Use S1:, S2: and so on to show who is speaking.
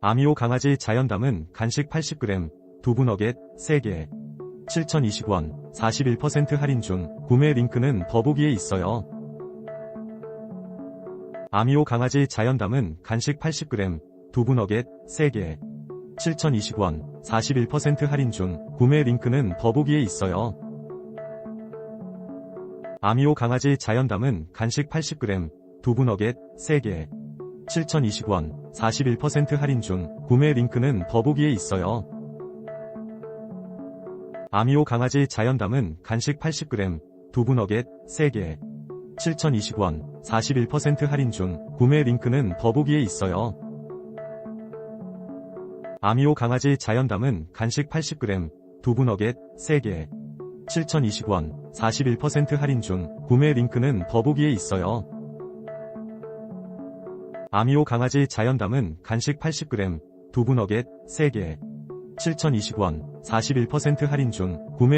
S1: 아미오 강아지 자연담은 간식 80g, 두부 너겟 3개. 7,020원, 41% 할인 중, 구매 링크는 더보기에 있어요. 아미오 강아지 자연담은 간식 80g, 두부 너겟 3개. 7,020원, 41% 할인 중, 구매 링크는 더보기에 있어요. 아미오 강아지 자연담은 간식 80g, 두부 너겟 3개. 7,020원, 41% 할인 중, 구매 링크는 더보기에 있어요. 아미오 강아지 자연담은 간식 80g, 두부 너겟 3개. 7,020원, 41% 할인 중, 구매 링크는 더보기에 있어요. 아미오 강아지 자연담은 간식 80g, 두부 너겟 3개. 7,020원, 41% 할인 중, 구매 링크는 더보기에 있어요. 아미오 강아지 자연담은 간식 80g, 두부 너겟 3개. 7,020원, 41% 할인 중, 구매